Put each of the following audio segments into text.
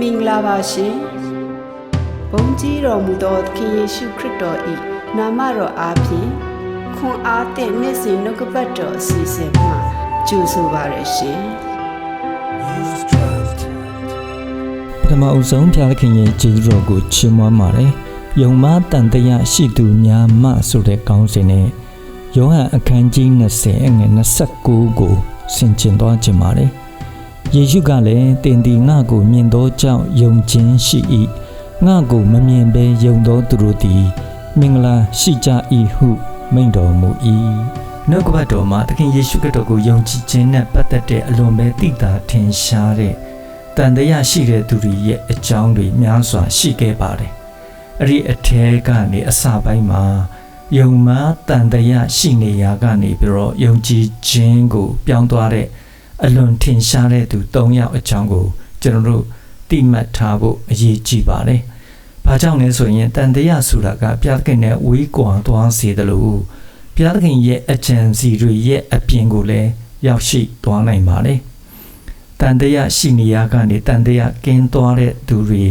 မင်္ဂလာပါရှင်ဘုန်းကြီးတော်မူသောသခင်ယေရှုခရစ်တော်၏နာမတော်အားဖြင့်ခွန်အားသည့်နေ့စဉ်နှုတ်ကပတ်တော်အစီအစဉ်မှာကြိုဆိုပါရရှင်ပထမအဦးဆုံးဖျားသခင်ရဲ့ကျေးဇူးတော်ကိုချီးမွမ်းပါတယ်။ယုံမတန်တရားရှိသူများမှဆိုတဲ့ကောင်းစဉ်နဲ့ယောဟန်အခန်းကြီး20အငယ်29ကိုဆင်ခြင်သွားခြင်းပါတယ်။ ယေရှုကလည်းတင်ဒီငါကိုမြင်သောကြောင့်ယုံခြင်းရှိ၏။ငါကိုမမြင်ဘဲယုံသောသူတို့သည် မင်္ဂလာရှိကြ၏ဟုမိန့်တော်မူ၏။နှုတ်ကပတ်တော်မှာသခင်ယေရှုခရစ်တော်ကိုယုံကြည်ခြင်းနဲ့ပတ်သက်တဲ့အလွန်ပဲသိတာထင်ရှားတဲ့တန်တရားရှိတဲ့သူတွေရဲ့အကြောင်းတွေများစွာရှိခဲ့ပါတယ်။အဲ့ဒီအထဲကနေအစပိုင်းမှာယုံမှတန်တရားရှိနေရာကနေပြီးတော့ယုံကြည်ခြင်းကိုပြောင်းသွားတဲ့ အလွန်ထင်ရှားတဲ့သူ၃ယောက်အကြောင်းကိုကျွန်တော်တို့တိမှတ်ထားဖို့အရေးကြီးပါတယ်။ဘာကြောင့်လဲဆိုရင်တန်တရားဆိုတာကဘုရားသခင်နဲ့ဝေးကွာသွားစေတယ်လို့ဘုရားသခင်ရဲ့အကြံစီတွေရဲ့အပြင်ကိုလည်းရောက်ရှိသွားနိုင်ပါတယ်။တန်တရားရှိနေရကနေတန်တရားကင်းသွားတဲ့သူတွေ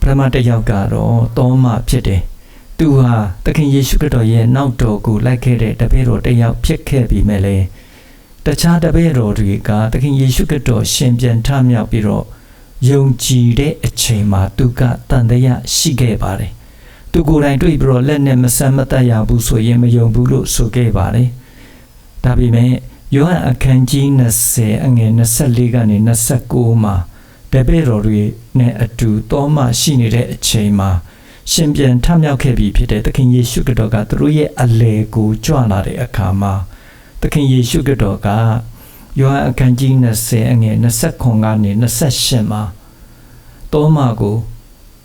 ပထမတစ်ယောက်ကတော့တောမဖြစ်တယ်။သူဟာသခင်ယေရှုခရစ်တော်ရဲ့နောက်တော်ကိုလိုက်ခဲ့တဲ့တပည့်တော်တစ်ယောက်ဖြစ်ခဲ့ပြီးမဲ့လေ တခြားတပည့်တော်တွေကသခင်ယေရှုခရစ်တော်ရှင်ပြန်ထမြောက်ပြီးတော့ယုံကြည်တဲ့အချိန်မှာသူကတန်တရားရှိခဲ့ပါတယ်။သူကိုယ်တိုင်တွေ့ပြီးတော့လက်နဲ့မဆမ်းမတတ်ရဘူးဆိုရင်မယုံဘူးလို့ဆိုခဲ့ပါတယ်။ဒါပေမဲ့ယောဟန်အခန်းကြီး20အငယ်24ကနေ29မှာတပည့်တော်တွေနဲ့အတူတောမရှိနေတဲ့အချိန်မှာရှင်ပြန်ထမြောက်ခဲ့ပြီဖြစ်တဲ့သခင်ယေရှုခရစ်တော်ကသူတို့ရဲ့အလေကိုကြွလာတဲ့အခါမှာ သခင်ယေရှုခရစ်တော်ကယောဟန်အခန်းကြီး20အငယ်29ကနေ28မှာတောမကို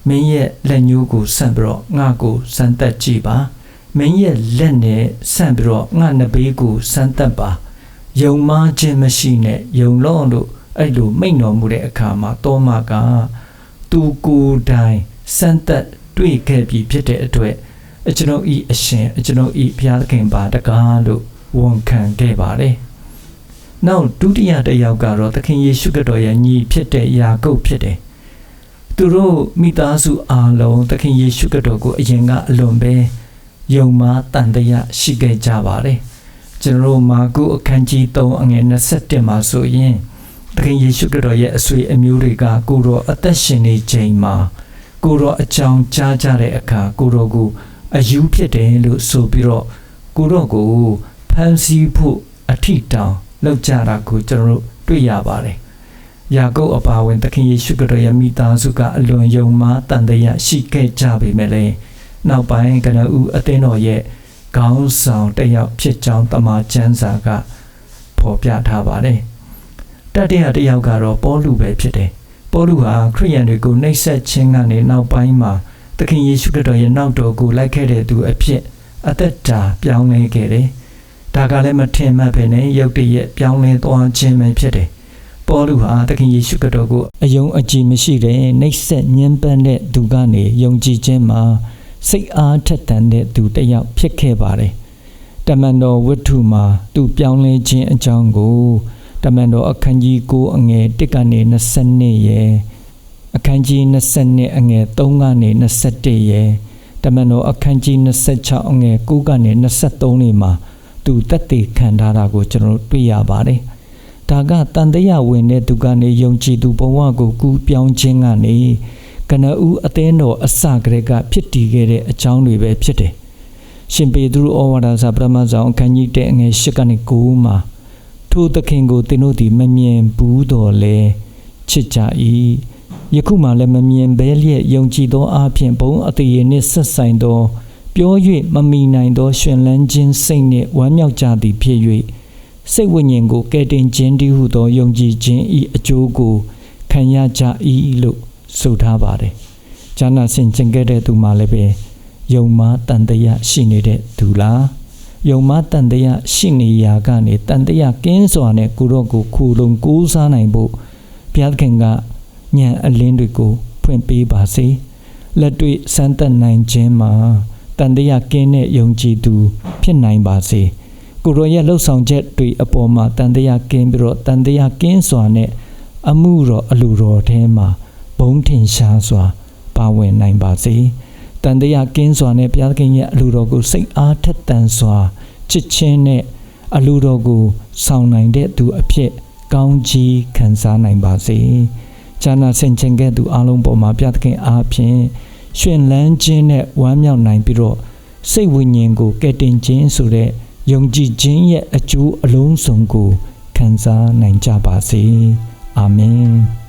မင်းရဲ့လက်ညှိုးကိုဆန့်ပြီးတော့ငါ့ကိုစမ်းသက်ကြည့်ပါမင်းရဲ့လက်နဲ့ဆန့်ပြီးတော့ငါနဘေးကိုစမ်းသက်ပါယုံမှခြင်းမရှိနဲ့ယုံလို့လို့အဲ့လိုမိန့်တော်မူတဲ့အခါမှာတောမကသူကိုယ်တိုင်စမ်းသက်တွေ့ခဲ့ပြီဖြစ်တဲ့အတွက်အကျွန်ုပ်ဤအရှင်အကျွန်ုပ်ဤဘုရားသခင်ပါတကားလို့ ဝန်ခံခဲ့ပါတယ်။နောက်ဒုတိယတစ်ယောက်ကတော့သခင်ယေရှုခရစ်တော်ရဲ့ညီဖြစ်တဲ့ယာကုပ်ဖြစ်တယ်။သူတို့မိသားစုအားလုံးသခင်ယေရှုခရစ်တော်ကိုအရင်ကအလွန်ပဲယုံမှတန်တရားရှိခဲ့ကြပါတယ်။ကျွန်တော်တို့မာကုအခန်းကြီး3အငယ်27မှာဆိုရင်သခင်ယေရှုခရစ်တော်ရဲ့အဆွေအမျိုးတွေကကိုတော်အသက်ရှင်နေချိန်မှာကိုတော်အကြောင်းကြားကြတဲ့အခါကိုတော်ကိုအယူဖြစ်တယ်လို့ဆိုပြီးတော့ကိုတော်ကိုဖ န်ဆီးဖို့အထိတောင်လောက်ကြတာကိုကျွန်တော်တို့တွေ့ရပါတယ်။ယာကုပ်အပါအဝင်သခင်ယေရှုခရစ်တော်ရဲ့မိသားစုကအလွန်ယုံမှတန်တရားရှိခဲ့ကြပေမဲ့လည်းနောက်ပိုင်းကနဦးအသင်းတော်ရဲ့ခေါင်းဆောင်တစ်ယောက်ဖြစ်ကြောင်းတမန်ကျမ်းစာကဖော်ပြထားပါတယ်။တတိယတစ်ယောက်ကတော့ပေါလုပဲဖြစ်တယ်။ပေါလုဟာခရိယန်တွေကိုနှိပ်စက်ခြင်းကနေနောက်ပိုင်းမှာသခင်ယေရှုခရစ်တော်ရဲ့နောက်တော်ကိုလိုက်ခဲ့တဲ့သူအဖြစ်အသက်တာပြောင်းလဲခဲ့တယ်။ ဒါကလည်းမထင်မှတ်ပဲနဲ့ရုတ်တရက်ပြောင်းလဲသွားခြင်းပဲဖြစ်တယ်။ပေါလုဟာသခင်ယေရှုခရစ်တော်ကိုအယုံအကြည်မရှိတဲ့နှိပ်စက်ညှဉ်းပန်းတဲ့သူကနေယုံကြည်ခြင်းမှာစိတ်အားထက်သန်တဲ့သူတစ်ယောက်ဖြစ်ခဲ့ပါတယ်။တမန်တော်ဝတ္ထုမှာသူပြောင်းလဲခြင်းအကြောင်းကိုတမန်တော်အခန်းကြီး9အငယ်1ကနေ22ရယ်အခန်းကြီး22အငယ်3ကနေ21ရယ်တမန်တော်အခန်းကြီး26အငယ်9ကနေ23နေမှာ သူတက်တည်ခံထားတာကိုကျွန်တော်တို့တွေ့ရပါတယ်။ဒါကတန်တရားဝင်တဲ့သူကနေယုံကြည်သူဘဝကိုကူးပြောင်းခြင်းကနေကနဦးအသင်းတော်အစကတည်းကဖြစ်တည်ခဲ့တဲ့အကြောင်းတွေပဲဖြစ်တယ်။ရှင်ပေသူဩဝါဒစာပထမဆုံးအခန်းကြီး1အငယ်8ကနေ9မှာထိုသခင်ကိုသင်တို့သည်မမြင်ဘူးတော်လဲချစ်ကြ၏။ယခုမှလည်းမမြင်ဘဲလျက်ယုံကြည်သောအဖြစ်ဘုံအသေးရနှင့်ဆက်ဆိုင်သော ပြော၍မမီနိုင်သောရှင်လန်းခြင်းစိတ်နှင့်ဝမ်းမြောက်ကြသည်ဖြစ်၍စိတ်ဝိညာဉ်ကိုကယ်တင်ခြင်းတည်းဟုသောယုံကြည်ခြင်း၏အကျိုးကိုခံရကြ၏လို့ဆိုထားပါတယ်။ဈာနာဆင်ကျင်ခဲ့တဲ့သူမှလည်းပဲယုံမတန်တရားရှိနေတဲ့သူလားယုံမတန်တရားရှိနေရာကနေတန်တရားကင်းစွာနဲ့ကိုတော့ကိုခူလုံးကိုးစားနိုင်ဖို့ဘုရားသခင်ကညံအလင်းတွေကိုဖွင့်ပေးပါစေ။လက်တွေ့စမ်းသပ်နိုင်ခြင်းမှာ တန်တရားကင်းတဲ့ယုံကြည်သူ ဖြစ်နိုင်ပါစေ။ကိုရောရဲ့လှုပ်ဆောင်ချက်တွေအပေါ်မှာတန်တရားကင်းပြီးတော့တန်တရားကင်းစွာနဲ့အမှုတော်အလူတော်ထဲမှာဘုံထင်ရှားစွာ ပါဝင်နိုင်ပါစေတန်တရားကင်းစွာနဲ့ဘုရားသခင်ရဲ့အလိုတော်ကိုစိတ်အားထက်သန်စွာချစ်ချင်းနဲ့အလိုတော်ကိုဆောင်နိုင်တဲ့သူအဖြစ်ကောင်းကြီးခံစားနိုင်ပါစေ။ဈာနာဆင်ခြင်ခဲ့သူအလုံးပေါ်မှာဘုရားသခင်အားဖြင့် ရှင်လန်းခြင်းနဲ့ဝမ်းမြောက်နိုင်ပြီးတော့စိတ်ဝိညာဉ်ကိုကယ်တင်ခြင်းဆိုတဲ့ယုံကြည်ခြင်းရဲ့အကျိုးအလုံးစုံကိုခံစားနိုင်ကြပါစေ။အာမင်။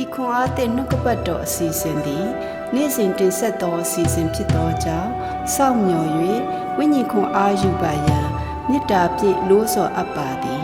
ဤခွန်အားသည့်နှုတ်ကပတ်တော်အစီအစဉ်သည်နေ့စဉ်တင်ဆက်သောအစီအစဉ်ဖြစ်သောကြောင့်စောင့်မျှော်၍ဝိညာဉ်ခွန်အားယူပါရန်မေတ္တာဖြင့်လို့ဆော်အပ်ပါသည်